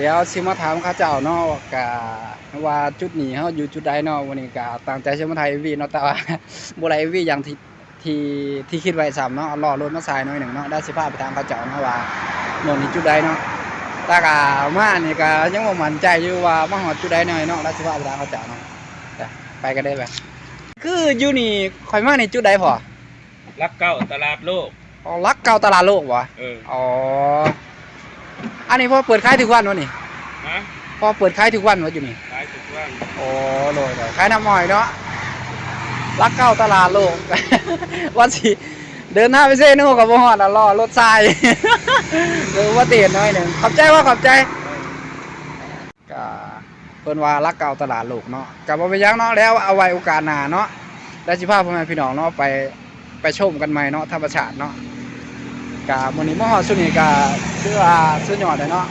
เดี๋ยวสิมาถามเข้าเจ้าเนาะกะว่าจุดนี้เฮาอยู่จุดใดเนาะวันนี้กะตั้งใจสิมาถ่าย MV เนาะแต่ว่าบ่ได้ MV อย่างที่ที่ที่คิดไว้ซ้ำเนาะเอาล้อรถมาใส่หน่อยหนึงเนาะได้สิพาไปถามเข้าเจ้าเนาะว่าโน่นนี่จุดใดเนาะแต่กะมานี่ก็ยังบ่มั่นใจอยู่ว่ามาฮอดจุดใดหน่อยเนาะได้สิพาไปถามเข้าเจ้าเนาะไปไปกันได้ไปคืออยู่นี่ข่อยมาในจุดใดพอรักเก้าตลาดโลกอ๋อรักเก่าตลาดโลกวะเอออ๋อ อันนี้พ่อเปิดขายทุกวันวะนี่ฮะพ่อเปิดขายทุกวันวะอยู่นี่ขายทุกวันโอ้โลยเลยขายน้ำมอยเนาะรักเก่าตลาดโลก วันสิเดินหน้าไปเซ่นู่กับบ่ฮอดอะรอรถทรายหรือว่าเตียนน้อยหนึ่งขอบใจว่าขอบใจก็เพิ่นว่ารักเก่าตลาดโลกเนาะกับบ่เป็นหยังเนาะแล้วเอาไว้โอกาสหน้าเนาะแล้วสิพาพ่อแม่พี่น้องเนาะไปไปชมกันใหม่เนาะธรรมชาติเนาะกะมื้อนี้มาฮอดสุดนี่ก็ คือว่าสุดยอดเลยเนาะ